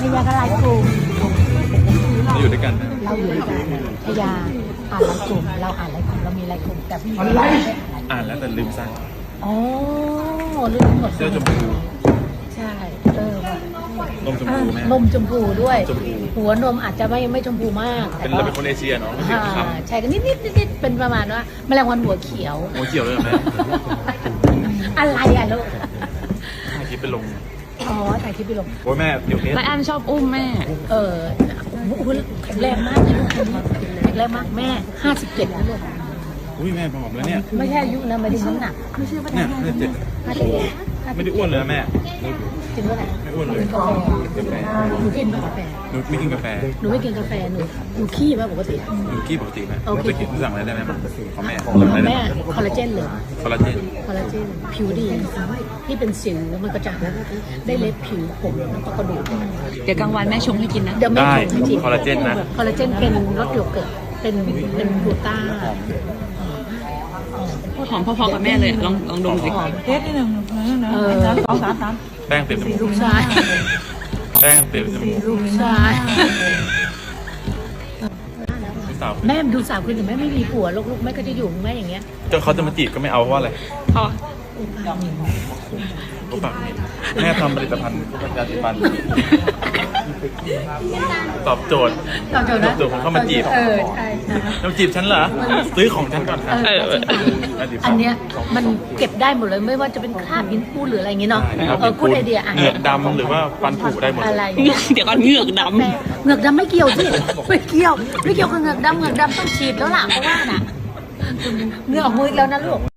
ชยาก็ไลฟ์กลุ่มเราอยู่ด้วยกันนะเราอยู่ด้วยกันชยาอ่านไลฟ์กลุ่มเราอ่านไลฟ์กลุ่มเรามีไลฟ์กลุ่มแต่พี่ไม่ได้อ่านแล้วแต่ลืมใส่อ๋อลืมหมดเสื้อชมพูใช่เออว่ะนมชมอะพูแม่นมชมพูด้วยชมพูหัวนมอาจจะไม่ไม่ชมพูมากเป็นแต่เราก็เป็นคนเอเชียเนาะไม่ถึงอ่าคใช่ก็นิดนิดนิดนิดเป็นประมาณว่าแมลงวันหัวเขียวำหัวเขียวเลยเหรอแม่ อะไรอะลูก ถ่ายคลิปไปลง อ๋อถ่ายคลิปไปลงโอ้ยแม่เดี๋ยวนี้และอันชอบอุ้มแม่ เออโอ้โหแข็งแรงมากนะลูกแข็งแรงมากแม่ห้าสิบเจ็ดนะลูก อุ้ยแม่ผอมแล้วเนี่ยไม่ใช่อายุนะไม่ได้น้ำหนักไม่ใช่ว่าเนี่ยห้าสิบเจ็ดห้าสิบเจ็ดไม่ได้อ้วนเลยนะแม่จริงว่าไหนไม่อ้วนเลยกาแฟหนูกินกาแฟหนูไม่กินกาแฟหนูไม่กินกาแฟหนูหนูขี้ป่ะปกติหนูกี้ปกติไหมโอเคไปกินสั่งอะไรได้ไหมของแม่แม่คอลลาเจนเลยคอลลาเจนคอลลาเจนผิวดีที่เป็นสิวมันก็จะได้เล็บผิวผมแล้วก็กระดูกเดี๋ยวกลางวันแม่ชงให้กินนะเดี๋ยวแม่ได้ชงให้ชิมคอลลาเจนนะคอลลาเจนเป็นรสโยเกิร์ตเป็นเป็นกลูต้า หอมพอๆกับแม่เลยลองลองดมสิ เทสนิดหนึ่งหนึ่งหนึ่งเออ สองสามสามแป้งเต็มจมูลูกกชายแป้งเต็มจมูกลูกชายพี่สาวแม่ดูสาวคุณแต่แม่ไม่มีผัวลูกลูกแม่ก็จะอยู่ของแม่อย่างเงี้ยจนเขาจะมาจีบก็ไม่เอาเพราะว่าอะไรพอก็ปากเหม็นแม่ทำผลิตภัณฑ์ยาสีฟัน ตอบโจทย์ตอบโจทย์นะตอบโจทย์ผมเข้ามาจีบเออใช่ใช่จะมาจีบฉันเหรอ ซื้อของฉันก่อนครับเอออันเนี้ยมันเก็บได้หมดเลยไม่ว่าจะเป็นคราบหินปูนหรืออะไรอย่างเงี้ยเนาะได้ครับเออพูดไอเดียอะเหงือกดำหรือว่าฟันผุได้หมดอะไรเดี๋ยวก่อนเหงือกดแม่เหงือกดำไม่เกี่ยวสิไม่เกี่ยว ไม่เกี่ยวกับเหงือกดำเหงือกดำต้องฉีดแล้วล่ะเพราะว่าน่ะเหงือกออกมืออีกแล้วนะลูก